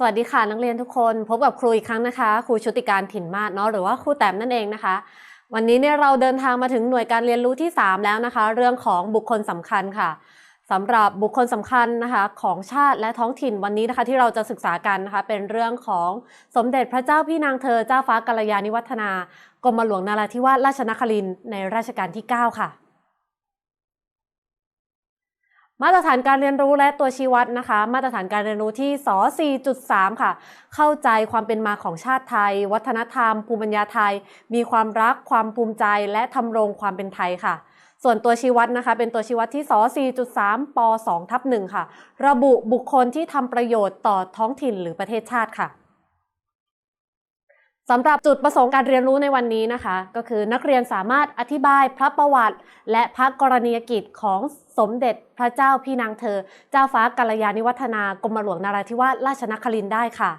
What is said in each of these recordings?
สวัสดีค่ะนักเรียนทุกคนพบกับครูอีกครั้งนะคะครูชุติการถิ่นมาศเนาะหรือว่าครูแต้มนั่นเองนะคะ วันนี้เนี่ยเราเดินทางมาถึงหน่วยการเรียนรู้ที่ 3 แล้วนะคะ เรื่องของบุคคลสำคัญค่ะสำหรับบุคคลสำคัญนะคะของชาติและท้องถิ่นวันนี้นะคะ ที่เราจะศึกษากันนะคะ เป็นเรื่องของสมเด็จพระเจ้าพี่นางเธอเจ้าฟ้ากัลยาณิวัฒนากรมหลวงนาราธิวาสราชนครินทร์ในรัชกาลที่ 9 ค่ะ มาตรฐานการเรียนรู้และตัวชี้วัดนะคะ มาตรฐานการเรียนรู้ที่ส4.3 ค่ะ เข้าใจความเป็นมาของชาติไทย วัฒนธรรม ภูมิปัญญาไทย มีความรัก ความภูมิใจ และทำรงความเป็นไทยค่ะ ส่วนตัวชี้วัดนะคะ เป็นตัวชี้วัดที่ส4.3ป2ทับ1ค่ะ ระบุบุคคลที่ทำประโยชน์ต่อท้องถิ่นหรือประเทศชาติค่ะ สำหรับจุดประสงค์การเรียนรู้ในวันนี้นะคะ ก็คือนักเรียนสามารถอธิบายพระประวัติ และพระกรณียกิจของสมเด็จพระเจ้าพี่นางเธอ เจ้าฟ้ากัลยาณิวัฒนากรมหลวงนาราธิวาสราชนครินได้ค่ะ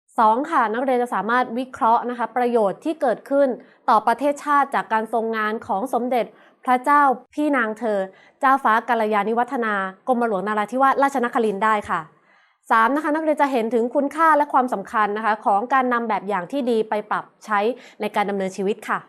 2. ค่ะ นักเรียนจะสามารถวิเคราะห์นะคะ ประโยชน์ที่เกิดขึ้นต่อประเทศชาติจากการทรงงานของสมเด็จพระเจ้าพี่นางเธอ เจ้าฟ้ากัลยาณิวัฒนากรมหลวงนาราธิวาสราชนครินได้ค่ะ 3. นะคะนักเรียนจะเห็นถึงคุณค่าและความสำคัญนะคะของการนำแบบอย่างที่ดีไปปรับใช้ในการดำเนินชีวิตค่ะ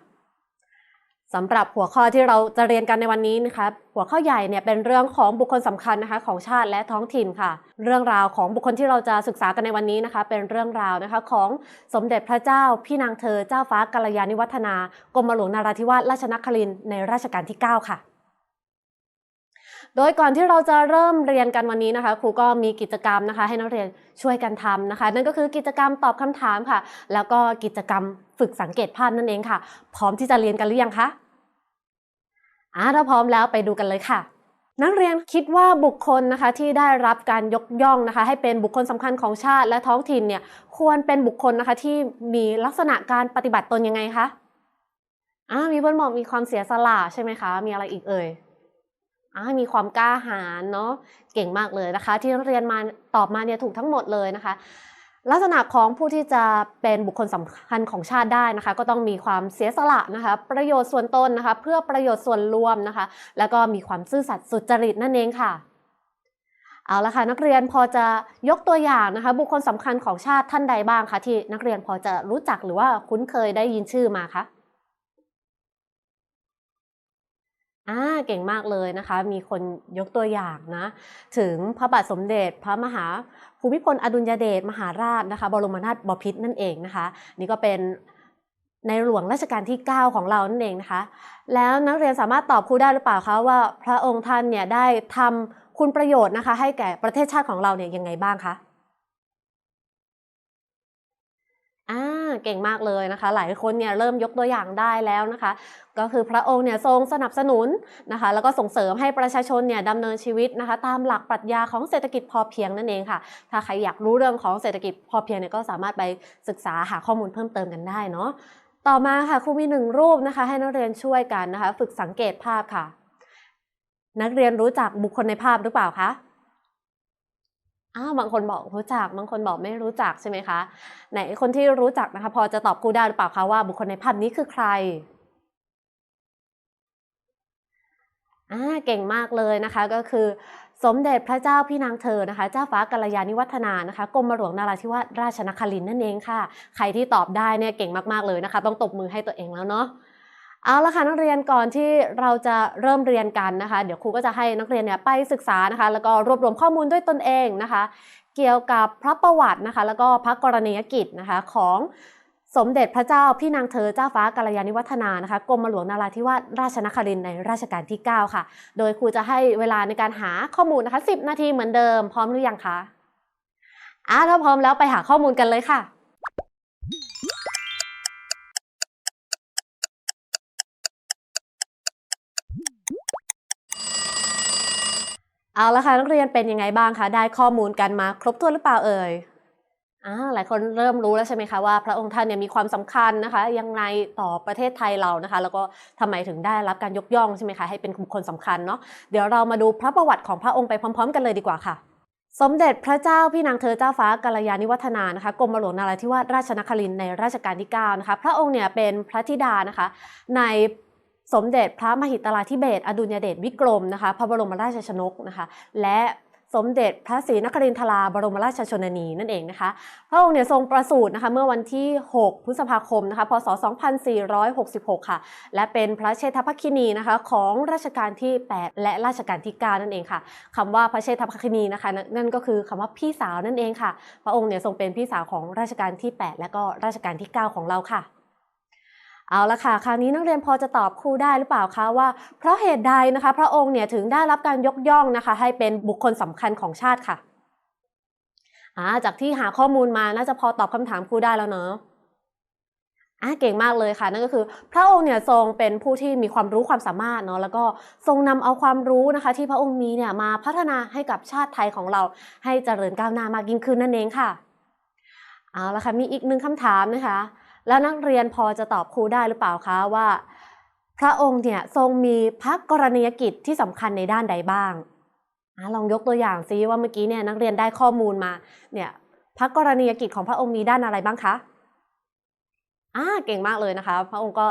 สำหรับหัวข้อที่เราจะเรียนกันในวันนี้นะคะหัวข้อใหญ่เนี่ยเป็นเรื่องของบุคคลสำคัญนะคะของชาติและท้องถิ่นค่ะ เรื่องราวของบุคคลที่เราจะศึกษากันในวันนี้นะคะ เป็นเรื่องราวนะคะของสมเด็จพระเจ้า พี่นางเธอเจ้าฟ้ากัลยาณิวัฒนากรมหลวงนาราธิวาสราชนครินในรัชกาลที่ 9 ค่ะ โดยก่อนที่เราจะเริ่มเรียนกันวันนี้นะคะ ครูก็มีกิจกรรมนะคะ ให้นักเรียนช่วยกันทำนะคะ นั่นก็คือกิจกรรมตอบคำถามค่ะ แล้วก็กิจกรรมฝึกสังเกตภาพนั่นเองค่ะ พร้อมที่จะเรียนกันหรือยังคะอ่าถ้าพร้อมแล้วไปดูกันเลยค่ะ นักเรียนคิดว่าบุคคลนะคะที่ได้รับการยกย่องนะคะ ให้เป็นบุคคลสำคัญของชาติและท้องถิ่นเนี่ยควรเป็นบุคคลนะคะที่มีลักษณะการปฏิบัติตนยังไงคะอ่ามีเพื่อนบอกมีความเสียสละใช่ไหมคะ มีอะไรอีกเอ่ย มีความกล้าหาญเนาะเก่งมากเลยนะคะ ที่นักเรียนมาตอบมาเนี่ยถูกทั้งหมดเลยนะคะ ลักษณะของผู้ที่จะเป็นบุคคลสำคัญของชาติได้นะคะ ก็ต้องมีความเสียสละนะคะ ประโยชน์ส่วนตนนะคะ เพื่อประโยชน์ส่วนรวมนะคะ แล้วก็มีความซื่อสัตย์สุจริตนั่นเองค่ะเอาละค่ะนักเรียนพอจะยกตัวอย่างนะคะ บุคคลสำคัญของชาติท่านใดบ้างคะที่นักเรียนพอจะรู้จักหรือว่าคุ้นเคยได้ยินชื่อมาคะ อ่าเก่งมากเลยนะคะ มีคนยกตัวอย่างนะ ถึงพระบาทสมเด็จพระมหาภูมิพลอดุลยเดชมหาราชนะคะ บรมนาถบพิตรนั่นเองนะคะ นี่ก็เป็นในหลวงรัชกาลที่ 9 ของเรานั่นเองนะคะ แล้วนักเรียนสามารถตอบครูได้หรือเปล่าคะว่าพระองค์ท่านเนี่ยได้ทำคุณประโยชน์นะคะ ให้แก่ประเทศชาติของเราเนี่ยยังไงบ้างคะอ่า เก่งมากเลยนะคะ หลายคนเนี่ยเริ่มยกตัวอย่างได้แล้วนะคะ ก็คือพระองค์เนี่ยทรงสนับสนุนนะคะ แล้วก็ส่งเสริมให้ประชาชนเนี่ยดำเนินชีวิตนะคะ ตามหลักปรัชญาของเศรษฐกิจพอเพียงนั่นเองค่ะ ถ้าใครอยากรู้เรื่องของเศรษฐกิจพอเพียงเนี่ยก็สามารถไปศึกษาหาข้อมูลเพิ่มเติมกันได้เนาะต่อมาค่ะครูมีหนึ่งรูปนะคะ ให้นักเรียนช่วยกันนะคะ ฝึกสังเกตภาพค่ะ นักเรียนรู้จักบุคคลในภาพหรือเปล่าคะ อ้าวบางคนบอกรู้จัก บางคนบอกไม่รู้จักใช่ไหมคะ ไหนคนที่รู้จักนะคะ พอจะตอบครูได้หรือเปล่าคะว่าบุคคลในภาพนี้คือใครอ่าเก่งมากเลยนะคะก็คือ สมเด็จพระเจ้าพี่นางเธอนะคะ เจ้าฟ้ากัลยาณิวัฒนานะคะกรมหลวงนาราธิวาสราชนครินทร์นั่นเองค่ะ ใครที่ตอบได้เนี่ยเก่งมากๆเลยนะคะ ต้องตบมือให้ตัวเองแล้วเนาะ เอาละค่ะนักเรียนก่อนที่เราจะเริ่มเรียนกันนะคะ เดี๋ยวครูก็จะให้นักเรียนเนี่ยไปศึกษานะคะ แล้วก็รวบรวมข้อมูลด้วยตนเองนะคะ เกี่ยวกับพระประวัตินะคะ แล้วก็พระกรณียกิจนะคะของสมเด็จพระเจ้าพี่นางเธอเจ้าฟ้ากัลยาณิวัฒนานะคะกรมหลวงนาราธิวาสราชนครินในรัชกาลที่ 9 ค่ะ โดยครูจะให้เวลาในการหาข้อมูลนะคะ 10 นาทีเหมือนเดิมพร้อมหรือยังคะอ่าถ้าพร้อมแล้วไปหาข้อมูลกันเลยค่ะ เอาละค่ะนักเรียนเป็นยังไงบ้างคะได้ข้อมูลกันมาครบถ้วนหรือเปล่าเอ่ยอ่าหลายคนเริ่มรู้แล้วใช่ไหมคะว่าพระองค์ท่านเนี่ยมีความสำคัญนะคะยังไงต่อประเทศไทยเรานะคะ แล้วก็ทำไมถึงได้รับการยกย่องใช่ไหมคะให้เป็นบุคคลสำคัญเนาะเดี๋ยวเรามาดูพระประวัติของพระองค์ไปพร้อม ๆ กันเลยดีกว่าค่ะ สมเด็จพระเจ้าพี่นางเธอเจ้าฟ้ากัลยาณิวัฒนานะคะกรมหลวงนาราธิวาสราชนครินในรัชกาลที่9นะคะพระองค์เนี่ยเป็นพระธิดานะคะใน สมเด็จพระมหิตลาธิเบศอดุลยเดชวิกรมนะคะ พระบรมราชชนกนะคะ และสมเด็จพระศรีนครินทราบรมราชชนนีนั่นเองนะคะ พระองค์เนี่ยทรงประสูตินะคะเมื่อวันที่ 6 พฤษภาคมนะคะ พศ 2466 ค่ะ และเป็นพระเชษฐภคินีนะคะของรัชกาลที่ 8 และรัชกาลที่ 9 นั่นเองค่ะคำว่าพระเชษฐภคินีนะคะนั่นนั่นก็คือคำว่าพี่สาวนั่นเองค่ะ พระองค์เนี่ยทรงเป็นพี่สาวของรัชกาลที่ 8 และก็รัชกาลที่ 9 ของเราค่ะ เอาละค่ะ คราวนี้นักเรียนพอจะตอบครูได้หรือเปล่าคะว่า เพราะเหตุใดนะคะ พระองค์เนี่ยถึงได้รับการยกย่องนะคะ ให้เป็นบุคคลสำคัญของชาติค่ะอ่าจากที่หาข้อมูลมาน่าจะพอตอบคำถามครูได้แล้วเนาะอ่าเก่งมากเลยค่ะ นั่นก็คือ พระองค์เนี่ยทรงเป็นผู้ที่มีความรู้ความสามารถเนาะแล้วก็ทรงนำเอาความรู้นะคะ ที่พระองค์มีเนี่ยมาพัฒนาให้กับชาติไทยของเราให้เจริญก้าวหน้ามากยิ่งขึ้นนั่นเองค่ะ เอาละค่ะมีอีกหนึ่งคำถามนะคะ แล้วนักเรียนพอจะตอบครูได้หรือเปล่าคะว่า พระองค์เนี่ยทรงมีพระกรณียกิจที่สำคัญในด้านใดบ้างอลองยกตัวอย่างซิว่าเมื่อกี้เนี่ยนักเรียนได้ข้อมูลมาเนี่ยพระกรณียกิจของพระองค์มีด้านอะไรบ้างคะอ่าเก่งมากเลยนะคะ พระองค์ก็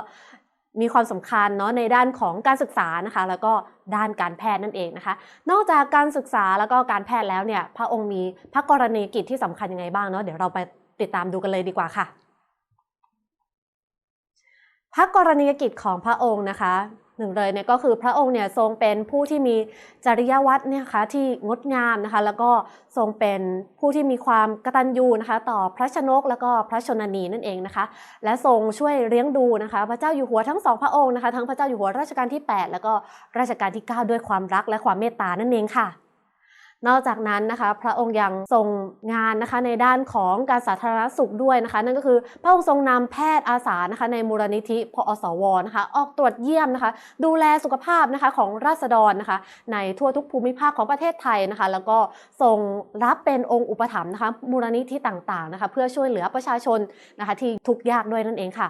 มีความสำคัญเนาะในด้านของการศึกษานะคะ แล้วก็ด้านการแพทย์นั่นเองนะคะ นอกจากการศึกษาแล้วก็การแพทย์แล้วเนี่ย พระองค์มีพระกรณียกิจที่สำคัญยังไงบ้างเนาะเดี๋ยวเราไปติดตามดูกันเลยดีกว่าค่ะ พระกรณียกิจของพระองค์นะคะหนึ่งเลยเนี่ยก็คือพระองค์เนี่ยทรงเป็นผู้ที่มีจริยวัตรเนี่ยคะที่งดงามนะคะแล้วก็ทรงเป็นผู้ที่มีความกตัญญูนะคะต่อพระชนกแล้วก็พระชนนีนั่นเองนะคะ และทรงช่วยเลี้ยงดูนะคะพระเจ้าอยู่หัวทั้งสองพระองค์นะคะทั้งพระเจ้าอยู่หัวรัชกาลที่ 8 แล้วก็รัชกาลที่ 9 ด้วยความรักและความเมตตานั่นเองค่ะ นอกจากนั้นนะคะ พระองค์ยังทรงงานนะคะในด้านของการสาธารณสุขด้วยนะคะ นั่นก็คือพระองค์ทรงนำแพทย์อาสานะคะในมูลนิธิพอสวนะคะ ออกตรวจเยี่ยมนะคะ ดูแลสุขภาพนะคะของราษฎรนะคะ ในทั่วทุกภูมิภาคของประเทศไทยนะคะ แล้วก็ทรงรับเป็นองค์อุปถัมภ์นะคะมูลนิธิต่างๆนะคะ เพื่อช่วยเหลือประชาชนนะคะ ที่ทุกข์ยากด้วยนั่นเองค่ะ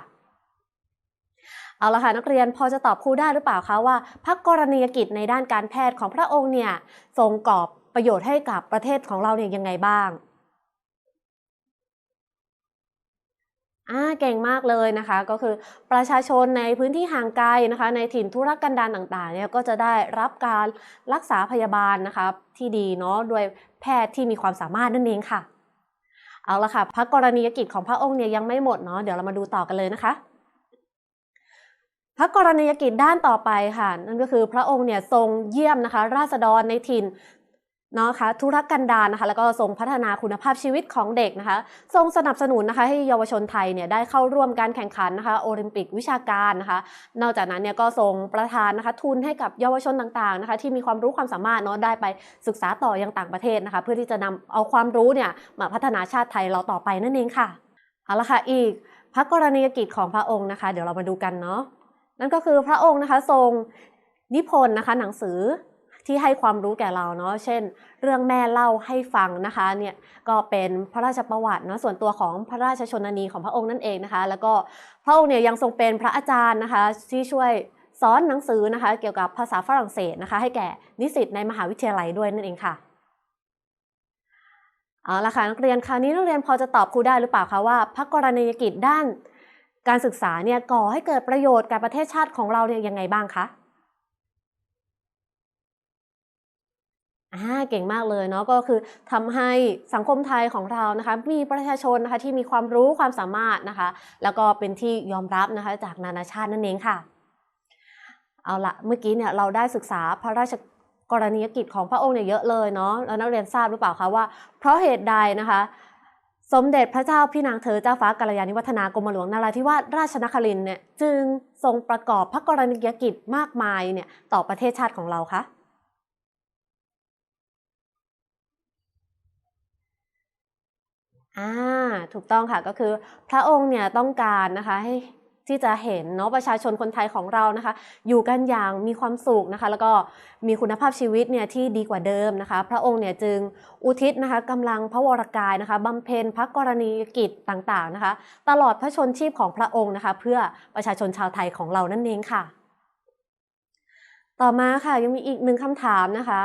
เอาละค่ะนักเรียนพอจะตอบครูได้หรือเปล่าคะว่าพระกรณียกิจในด้านการแพทย์ของพระองค์เนี่ยทรงกอบ ประโยชน์ให้กับประเทศของเราเนี่ยยังไงบ้างอ่าเก่งมากเลยนะคะ ก็คือประชาชนในพื้นที่ห่างไกลนะคะ ในถิ่นทุรกันดารต่างๆเนี่ยก็จะได้รับการรักษาพยาบาลนะคะที่ดีเนาะด้วยแพทย์ที่มีความสามารถนั่นเองค่ะ เอาละค่ะพระกรณียกิจของพระองค์เนี่ยยังไม่หมดเนาะเดี๋ยวเรามาดูต่อกันเลยนะคะพระกรณียกิจด้านต่อไปค่ะ นั่นก็คือพระองค์เนี่ยทรงเยี่ยมนะคะ ราษฎรในถิ่น นาะคะธุรกันดารนะคะแล้วก็ทรงพัฒนาคุณภาพชีวิตของเด็กนะคะทรงสนับสนุนนะคะให้เยาวชนไทยเนี่ยได้เข้าร่วมการแข่งขันนะคะโอลิมปิกวิชาการนะคะนอกจากนั้นเนี่ยก็ทรงประทานนะคะทุนให้กับเยาวชนต่างๆนะคะที่มีความรู้ความสามารถเนาะได้ไปศึกษาต่อยังต่างประเทศนะคะเพื่อที่จะนำเอาความรู้เนี่ยมาพัฒนาชาติไทยเราต่อไปนั่นเองค่ะเอาละค่ะอีกพระกรณียกิจของพระองค์นะคะ เดี๋ยวเรามาดูกันเนาะนั่นก็คือพระองค์นะคะทรงนิพนธ์นะคะหนังสือ ที่ให้ความรู้แก่เราเนาะเช่น เรื่องแม่เล่าให้ฟังนะคะเนี่ยก็เป็นพระราชประวัติเนาะส่วนตัวของพระราชชนนีของพระองค์นั่นเองนะคะ แล้วก็พระองค์เนี่ยยังทรงเป็นพระอาจารย์นะคะที่ช่วยสอนหนังสือนะคะเกี่ยวกับภาษาฝรั่งเศสนะคะให้แก่นิสิตในมหาวิทยาลัยด้วยนั่นเองค่ะเอาละค่ะนักเรียนคราวนี้นักเรียนพอจะตอบครูได้หรือเปล่าคะว่า พระกรณียกิจด้าน การศึกษาเนี่ยก่อให้เกิดประโยชน์กับประเทศชาติของเราเนี่ยยังไงบ้างคะ อ่าเก่งมากเลยเนาะก็คือทำให้สังคมไทยของเรานะคะ มีประชาชนนะคะที่มีความรู้ความสามารถนะคะ แล้วก็เป็นที่ยอมรับนะคะจากนานาชาตินั่นเองค่ะเอาละเมื่อกี้เนี่ยเราได้ศึกษาพระราชกรณียกิจของพระองค์เนี่ยเยอะเลยเนาะแล้วนักเรียนทราบหรือเปล่าคะว่า เพราะเหตุใดนะคะ สมเด็จพระเจ้าพี่นางเธอเจ้าฟ้ากัลยาณิวัฒนากรมหลวงนาราธิวาสราชนครินเนี่ยจึงทรงประกอบพระกรณียกิจมากมายเนี่ยต่อประเทศชาติของเราคะ อ่าถูกต้องค่ะก็คือพระองค์เนี่ยต้องการนะคะให้ที่จะเห็นเนาะประชาชนคนไทยของเรานะคะ อยู่กันอย่างมีความสุขนะคะ แล้วก็มีคุณภาพชีวิตเนี่ยที่ดีกว่าเดิมนะคะ พระองค์เนี่ยจึงอุทิศนะคะกำลังพระวรกายนะคะบำเพ็ญพระกรณียกิจต่างๆนะคะ ตลอดพระชนชีพของพระองค์นะคะ เพื่อประชาชนชาวไทยของเรานั่นเองค่ะ ต่อมาค่ะยังมีอีกหนึ่งคำถามนะคะ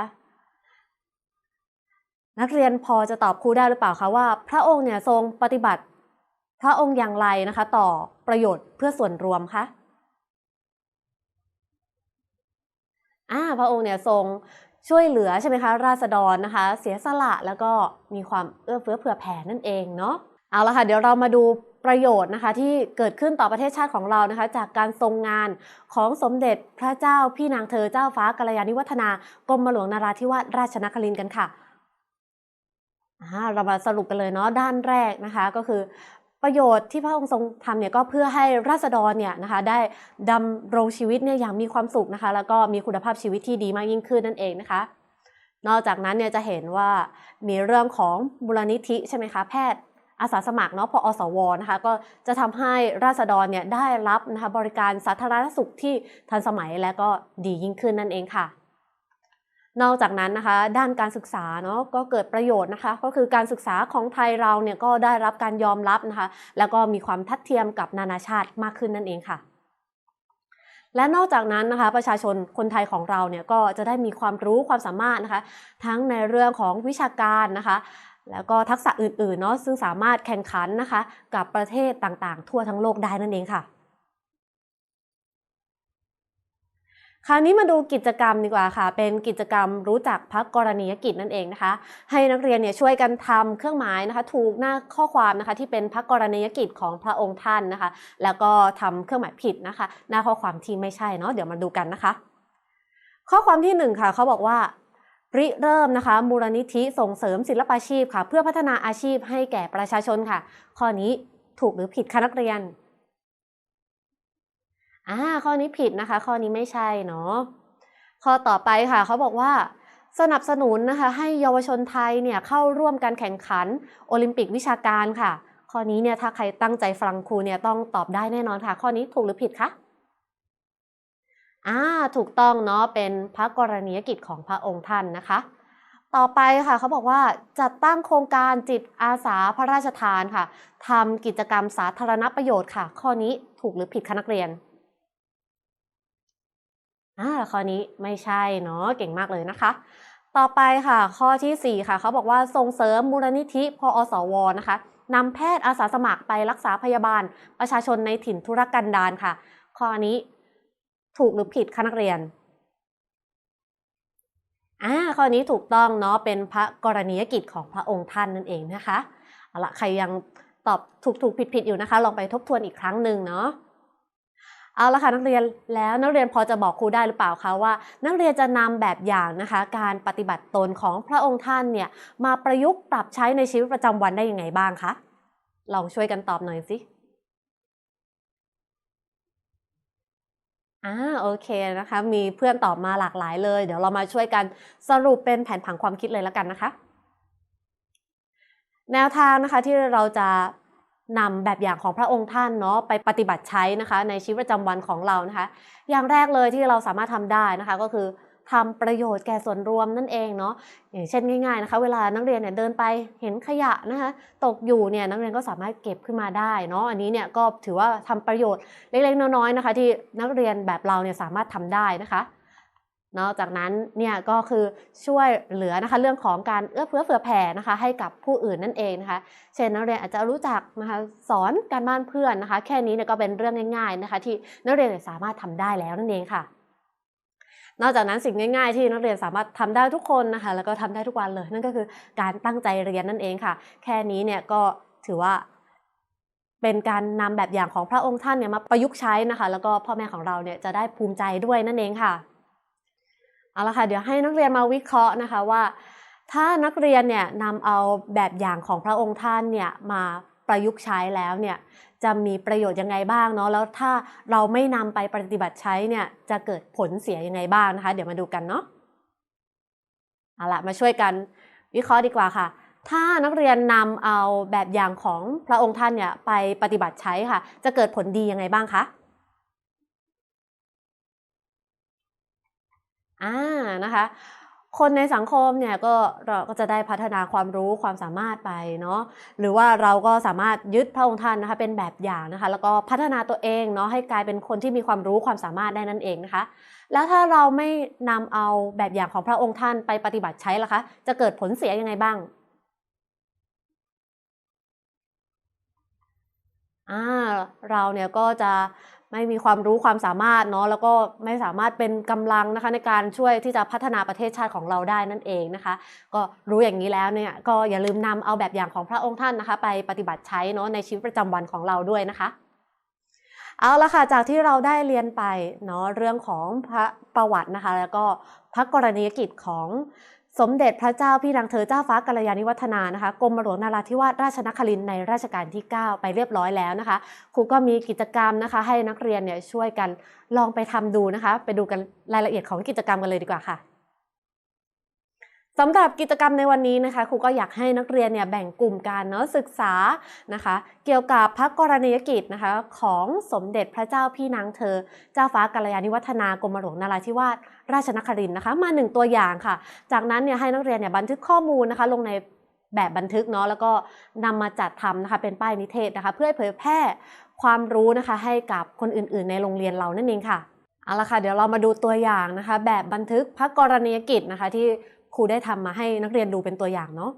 นักเรียนพอจะตอบครูได้หรือเปล่าคะว่า พระองค์เนี่ยทรงปฏิบัติ พระองค์อย่างไรนะคะ ต่อประโยชน์เพื่อส่วนรวมคะอ่าพระองค์เนี่ยทรงช่วยเหลือใช่ไหมคะ ราษฎรนะคะ เสียสละแล้วก็มีความเอื้อเฟื้อเผื่อแผ่นั่นเองเนาะเอาละค่ะเดี๋ยวเรามาดูประโยชน์นะคะ ที่เกิดขึ้นต่อประเทศชาติของเรานะคะ จากการทรงงานของสมเด็จพระเจ้าพี่นางเธอเจ้าฟ้ากัลยาณิวัฒนากรมหลวงนาราธิวาสราชนครินทร์กันค่ะ เรามาสรุปกันเลยเนาะด้านแรกนะคะก็คือประโยชน์ที่พระองค์ทรงทำเนี่ยก็เพื่อให้ราษฎรเนี่ยนะคะได้ดำรงชีวิตเนี่ยอย่างมีความสุขนะคะ แล้วก็มีคุณภาพชีวิตที่ดีมากยิ่งขึ้นนั่นเองนะคะ นอกจากนั้นเนี่ยจะเห็นว่ามีเรื่องของมูลนิธิใช่ไหมคะแพทย์อาสาสมัครเนาะพออสวนะคะก็จะทำให้ราษฎรเนี่ยได้รับนะคะบริการสาธารณสุขที่ทันสมัยและก็ดียิ่งขึ้นนั่นเองค่ะ นอกจากนั้นนะคะด้านการศึกษาเนาะก็เกิดประโยชน์นะคะก็คือการศึกษาของไทยเราเนี่ยก็ได้รับการยอมรับนะคะแล้วก็มีความทัดเทียมกับนานาชาติมากขึ้นนั่นเองค่ะ และนอกจากนั้นนะคะประชาชนคนไทยของเราเนี่ยก็จะได้มีความรู้ความสามารถนะคะทั้งในเรื่องของวิชาการนะคะแล้วก็ทักษะอื่นๆเนาะซึ่งสามารถแข่งขันนะคะกับประเทศต่างๆ ทั่วทั้งโลกได้นั่นเองค่ะ คราวนี้มาดูกิจกรรมดีกว่าค่ะ เป็นกิจกรรมรู้จักพระกรณียกิจนั่นเองนะคะ ให้นักเรียนเนี่ยช่วยกันทำเครื่องหมายนะคะ ถูกหน้าข้อความนะคะ ที่เป็นพระกรณียกิจของพระองค์ท่านนะคะ แล้วก็ทำเครื่องหมายผิดนะคะ หน้าข้อความที่ไม่ใช่เนาะเดี๋ยวมาดูกันนะคะ ข้อความที่หนึ่งค่ะเขาบอกว่าริเริ่มนะคะมูลนิธิส่งเสริมศิลปาชีพค่ะ เพื่อพัฒนาอาชีพให้แก่ประชาชนค่ะ ข้อนี้ถูกหรือผิดคะนักเรียน อ่าข้อนี้ผิดนะคะ ข้อนี้ไม่ใช่เนาะข้อต่อไปค่ะเขาบอกว่า สนับสนุนนะคะ ให้เยาวชนไทยเนี่ยเข้าร่วมการแข่งขันโอลิมปิกวิชาการค่ะ ข้อนี้เนี่ยถ้าใครตั้งใจฟังครูเนี่ยต้องตอบได้แน่นอนค่ะ ข้อนี้ถูกหรือผิดคะอ่าถูกต้องเนาะเป็นพระกรณียกิจของพระองค์ท่านนะคะ ต่อไปค่ะเขาบอกว่าจัดตั้งโครงการจิตอาสาพระราชทานค่ะทำกิจกรรมสาธารณประโยชน์ค่ะ ข้อนี้ถูกหรือผิดคะนักเรียน อ่าข้อนี้ไม่ใช่เนาะเก่งมากเลยนะคะ ต่อไปค่ะ ข้อทีสี่4 ค่ะ เขาบอกว่าส่งเสริมมูลนิธิพอสวนะคะนำแพทย์อาสาสมัครไปรักษาพยาบาล ประชาชนในถิ่นทุรกันดารค่ะ ข้อนี้ถูกหรือผิดคะนักเรียนอ่าข้อนี้ถูกต้องเนาะเป็นพระกรณียกิจของพระองค์ท่านนั่นเองนะคะเอาละใครยังตอบถูกถูกผิดผิดอยู่นะคะ ลองไปทบทวนอีกครั้งหนึ่งเนาะ เอาละค่ะนักเรียนแล้วนักเรียนพอจะบอกครูได้หรือเปล่าคะว่า นักเรียนจะนำแบบอย่างนะคะ การปฏิบัติตนของพระองค์ท่านเนี่ยมาประยุกต์ปรับใช้ในชีวิตประจำวันได้ยังไงบ้างคะลองช่วยกันตอบหน่อยสิอ่าโอเคนะคะ มีเพื่อนตอบมาหลากหลายเลย เดี๋ยวเรามาช่วยกันสรุปเป็นแผนผังความคิดเลยแล้วกันนะคะ แนวทางนะคะที่เราจะ นำแบบอย่างของพระองค์ท่านเนาะไปปฏิบัติใช้นะคะ ในชีวิตประจำวันของเรานะคะ อย่างแรกเลยที่เราสามารถทำได้นะคะก็คือทำประโยชน์แก่ส่วนรวมนั่นเองเนาะอย่างเช่นง่ายๆนะคะ เวลานักเรียนเนี่ยเดินไปเห็นขยะนะคะ ตกอยู่เนี่ยนักเรียนก็สามารถเก็บขึ้นมาได้เนาะอันนี้เนี่ยก็ถือว่าทำประโยชน์เล็กๆน้อยๆนะคะ ที่นักเรียนแบบเราเนี่ยสามารถทำได้นะคะ นอกจากนั้นเนี่ยก็คือช่วยเหลือนะคะเรื่องของการเอื้อเฟื้อเผื่อแผ่นะคะให้กับผู้อื่นนั่นเองนะคะ เช่นนักเรียนอาจจะรู้จักนะคะสอนการบ้านเพื่อนนะคะ แค่นี้เนี่ยก็เป็นเรื่องง่ายๆนะคะ ที่นักเรียนสามารถทำได้แล้วนั่นเองค่ะ นอกจากนั้นสิ่งง่ายๆ ที่นักเรียนสามารถทำได้ทุกคนนะคะ แล้วก็ทำได้ทุกวันเลย นั่นก็คือการตั้งใจเรียนนั่นเองค่ะ แค่นี้เนี่ยก็ถือว่าเป็นการนำแบบอย่างของพระองค์ท่านเนี่ยมาประยุกต์ใช้นะคะ แล้วก็พ่อแม่ของเราเนี่ยจะได้ภูมิใจด้วยนั่นเองค่ะ เอาละค่ะ เดี๋ยวให้นักเรียนมาวิเคราะห์นะคะว่า ถ้านักเรียนเนี่ยนำเอาแบบอย่างของพระองค์ท่านเนี่ยมาประยุกต์ใช้แล้วเนี่ยจะมีประโยชน์ยังไงบ้างเนาะแล้วถ้าเราไม่นำไปปฏิบัติใช้เนี่ยจะเกิดผลเสียยังไงบ้างนะคะ เดี๋ยวมาดูกันเนาะเอาละมาช่วยกันวิเคราะห์ดีกว่าค่ะ ถ้านักเรียนนำเอาแบบอย่างของพระองค์ท่านเนี่ยไปปฏิบัติใช้ค่ะ จะเกิดผลดียังไงบ้างคะ อ่านะคะ คนในสังคมเนี่ยก็เราก็จะได้พัฒนาความรู้ความสามารถไปเนาะหรือว่าเราก็สามารถยึดพระองค์ท่านนะคะเป็นแบบอย่างนะคะ แล้วก็พัฒนาตัวเองเนาะให้กลายเป็นคนที่มีความรู้ความสามารถได้นั่นเองนะคะ แล้วถ้าเราไม่นำเอาแบบอย่างของพระองค์ท่านไปปฏิบัติใช้ล่ะคะ จะเกิดผลเสียยังไงบ้างอ่าเราเนี่ยก็จะ ไม่มีความรู้ความสามารถเนาะแล้วก็ไม่สามารถเป็นกำลังนะคะในการช่วยที่จะพัฒนาประเทศชาติของเราได้นั่นเองนะคะ ก็รู้อย่างนี้แล้วเนี่ยก็อย่าลืมนำเอาแบบอย่างของพระองค์ท่านนะคะ ไปปฏิบัติใช้เนาะในชีวิตประจำวันของเราด้วยนะคะเอาละค่ะจากที่เราได้เรียนไปเนาะเรื่องของพระประวัตินะคะ แล้วก็พระกรณียกิจของ สมเด็จพระเจ้าพี่นางเธอเจ้าฟ้ากัลยาณิวัฒนานะคะกรมหลวงนาราธิวาสราชนครินในราชการที่ 9 ไปเรียบร้อยแล้วนะคะ ครูก็มีกิจกรรมนะคะ ให้นักเรียนเนี่ยช่วยกันลองไปทำดูนะคะ ไปดูกันรายละเอียดของกิจกรรมกันเลยดีกว่าค่ะ สำหรับกิจกรรมในวันนี้นะคะครูก็อยากให้นักเรียนเนี่ยแบ่งกลุ่มกันเนาะศึกษานะคะ เกี่ยวกับพระกรณียกิจนะคะของสมเด็จพระเจ้าพี่นางเธอ เจ้าฟ้ากัลยาณิวัฒนากรมหลวงนาราธิวาสราชนครินทร์นะคะ มาหนึ่งตัวอย่างค่ะ จากนั้นเนี่ยให้นักเรียนเนี่ยบันทึกข้อมูลนะคะ ลงในแบบบันทึกเนาะแล้วก็นำมาจัดทำนะคะเป็นป้ายนิเทศนะคะ เพื่อเผยแพร่ความรู้นะคะให้กับคนอื่น ๆ ในโรงเรียนเรานั่นเองค่ะเอาละค่ะเดี๋ยวเรามาดูตัวอย่างนะคะ แบบบันทึกพระกรณียกิจนะคะที่ ครูได้ทำมาให้นักเรียนดูเป็นตัวอย่างเนาะ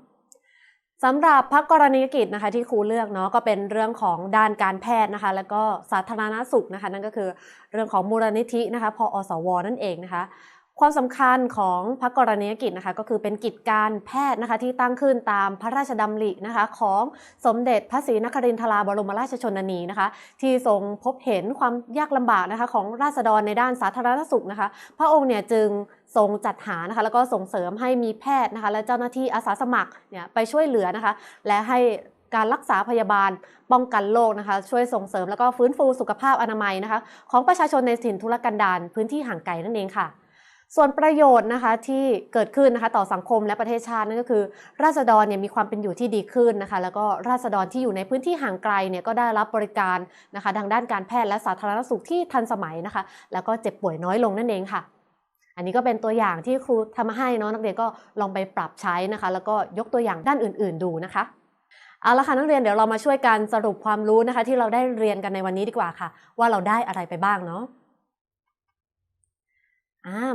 สำหรับพักกรณียกิจนะคะที่ครูเลือกเนาะก็เป็นเรื่องของด้านการแพทย์นะคะ แล้วก็สาธารณสุขนะคะ นั่นก็คือเรื่องของมูลนิธินะคะพออสว นั่นเองนะคะ ความสำคัญของพระกรณียกิจนะคะก็คือเป็นกิจการแพทย์นะคะที่ตั้งขึ้นตามพระราชดำรินะคะของสมเด็จพระศรีนครินทราบรมราชชนนีนะคะที่ทรงพบเห็นความยากลำบากนะคะของราษฎรในด้านสาธารณสุขนะคะพระองค์เนี่ยจึงทรงจัดหานะคะแล้วก็ส่งเสริมให้มีแพทย์นะคะและเจ้าหน้าที่อาสาสมัครเนี่ยไปช่วยเหลือนะคะและให้การรักษาพยาบาลป้องกันโรคนะคะ ช่วยส่งเสริมแล้วก็ฟื้นฟูสุขภาพอนามัยนะคะของประชาชนในถิ่นทุรกันดารพื้นที่ห่างไกลนั่นเองค่ะ ส่วนประโยชน์นะคะที่เกิดขึ้นนะคะต่อสังคมและประเทศชาตินั่นก็คือ ราษฎรเนี่ยมีความเป็นอยู่ที่ดีขึ้นนะคะ แล้วก็ราษฎรที่อยู่ในพื้นที่ห่างไกลเนี่ยก็ได้รับบริการนะคะทางด้านการแพทย์และสาธารณสุขที่ทันสมัยนะคะ แล้วก็เจ็บป่วยน้อยลงนั่นเองค่ะ อันนี้ก็เป็นตัวอย่างที่ครูทำมาให้เนาะนักเรียนก็ลองไปปรับใช้นะคะ แล้วก็ยกตัวอย่างด้านอื่น ๆ ดูนะคะเอาละค่ะนักเรียนเดี๋ยวเรามาช่วยกันสรุปความรู้นะคะ ที่เราได้เรียนกันในวันนี้ดีกว่าค่ะ ว่าเราได้อะไรไปบ้างเนาะ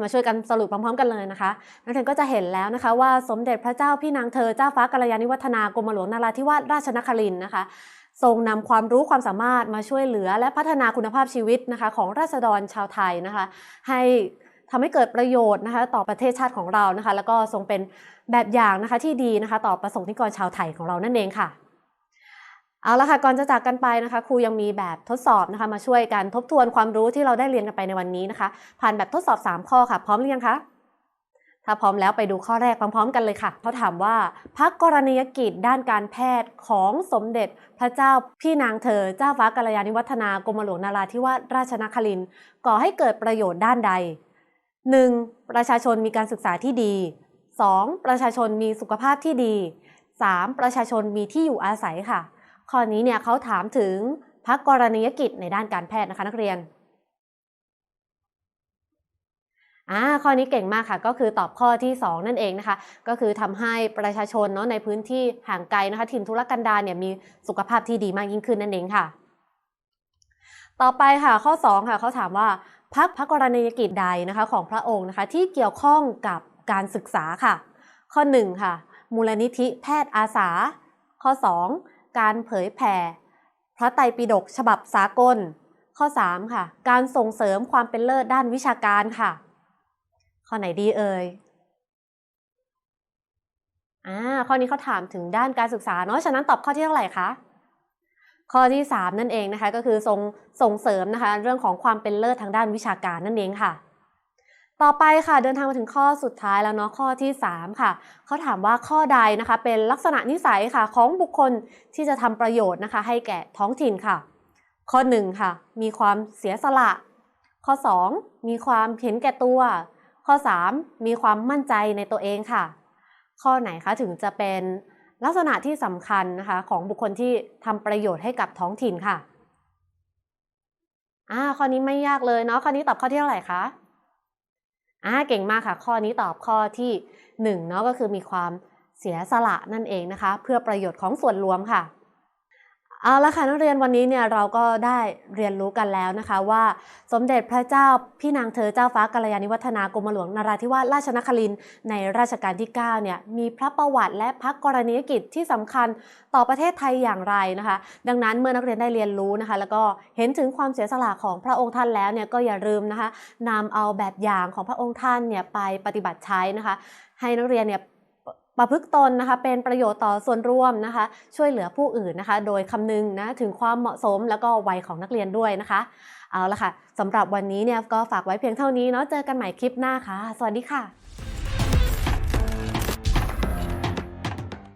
มาช่วยกันสรุปพร้อมๆกันเลยนะคะ นักเรียนก็จะเห็นแล้วนะคะ ว่าสมเด็จพระเจ้าพี่นางเธอเจ้าฟ้ากัลยาณิวัฒนากรมหลวงนาราธิวาสราชนครินนะคะ ทรงนำความรู้ความสามารถมาช่วยเหลือและพัฒนาคุณภาพชีวิตนะคะ ของราษฎรชาวไทยนะคะ ให้ทำให้เกิดประโยชน์นะคะ ต่อประเทศชาติของเรานะคะ แล้วก็ทรงเป็นแบบอย่างนะคะที่ดีนะคะ ต่อประสงค์นิกรชาวไทยของเรานั่นเองค่ะ เอาละค่ะก่อนจะจากกันไปนะคะครูยังมีแบบทดสอบนะคะมาช่วยกันทบทวนความรู้ที่เราได้เรียนกันไปในวันนี้นะคะ ผ่านแบบทดสอบ 3 ข้อค่ะพร้อมหรือยังคะถ้าพร้อมแล้วไปดูข้อแรกพร้อมๆกันเลยค่ะเขาถามว่าพระกรณียกิจด้านการแพทย์ของสมเด็จพระเจ้าพี่นางเธอ เจ้าฟ้ากัลยาณิวัฒนากรมหลวงนาราธิวาสราชนครินทร์ก่อให้เกิดประโยชน์ด้านใด 1. ประชาชนมีการศึกษาที่ดี 2. ประชาชนมีสุขภาพที่ดี 3. ประชาชนมีที่อยู่อาศัยค่ะ ข้อนี้เนี่ยเขาถามถึงพระกรณียกิจในด้านการแพทย์นะคะนักเรียนอ่าข้อนี้เก่งมากค่ะ ก็คือตอบข้อที่ 2 นั่นเองนะคะ ก็คือทำให้ประชาชนเนาะในพื้นที่ห่างไกลนะคะถิ่นทุรกันดารเนี่ยมีสุขภาพที่ดีมากยิ่งขึ้นนั่นเองค่ะ ต่อไปค่ะข้อ 2 ค่ะเขาถามว่าพักพระกรณียกิจใดนะคะของพระองค์นะคะที่เกี่ยวข้องกับการศึกษาค่ะ ข้อ 1 ค่ะ มูลนิธิแพทย์อาสา ข้อ 2 การเผยแผ่ พระไตรปิฎกฉบับสากล ข้อ 3 ค่ะ การส่งเสริมความเป็นเลิศด้านวิชาการค่ะ ข้อไหนดีเอ่ยอ่าข้อนี้เขาถามถึงด้านการศึกษาเนาะฉะนั้นตอบข้อที่เท่าไหร่คะข้อที่ 3 นั่นเองนะคะก็คือส่งส่งเสริมนะคะเรื่องของความเป็นเลิศทางด้านวิชาการนั่นเองค่ะ ต่อไปค่ะเดินทางมาถึงข้อสุดท้ายแล้วเนาะข้อที่ 3 ค่ะเขาถามว่าข้อใดนะคะ เป็นลักษณะนิสัยค่ะของบุคคลที่จะทำประโยชน์นะคะ ให้แก่ท้องถิ่นค่ะ ข้อ1ค่ะมีความเสียสละ ข้อ 2 มีความเห็นแก่ตัว ข้อ 3 มีความมั่นใจในตัวเองค่ะ ข้อไหนคะถึงจะเป็นลักษณะที่สำคัญนะคะของบุคคลที่ทำประโยชน์ให้กับท้องถิ่นค่ะอ่าข้อนี้ไม่ยากเลยเนาะข้อนี้ตอบข้อที่เท่าไหร่คะ อ่าเก่งมากค่ะ ข้อนี้ตอบข้อที่1เนาะก็คือมีความเสียสละนั่นเองนะคะ เพื่อประโยชน์ของส่วนรวมค่ะ เอาละค่ะนักเรียนวันนี้เนี่ยเราก็ได้เรียนรู้กันแล้วนะคะว่า สมเด็จพระเจ้าพี่นางเธอเจ้าฟ้ากัลยาณิวัฒนากรมหลวงนราธิวาสราชนครินทร์ในรัชกาลที่9เนี่ยมีพระประวัติและพระกรณียกิจที่สำคัญต่อประเทศไทยอย่างไรนะคะ ดังนั้นเมื่อนักเรียนได้เรียนรู้นะคะ แล้วก็เห็นถึงความเสียสละของพระองค์ท่านแล้วเนี่ยก็อย่าลืมนะคะนำเอาแบบอย่างของพระองค์ท่านเนี่ยไปปฏิบัติใช้นะคะ ให้นักเรียนเนี่ย ประพฤติตนนะคะเป็นประโยชน์ต่อส่วนร่วมนะคะ ช่วยเหลือผู้อื่นนะคะ โดยคำนึงนะถึงความเหมาะสมแล้วก็วัยของนักเรียนด้วยนะคะ เอาละค่ะสำหรับวันนี้เนี่ยก็ฝากไว้เพียงเท่านี้เนาะเจอกันใหม่คลิปหน้าค่ะ สวัสดีค่ะ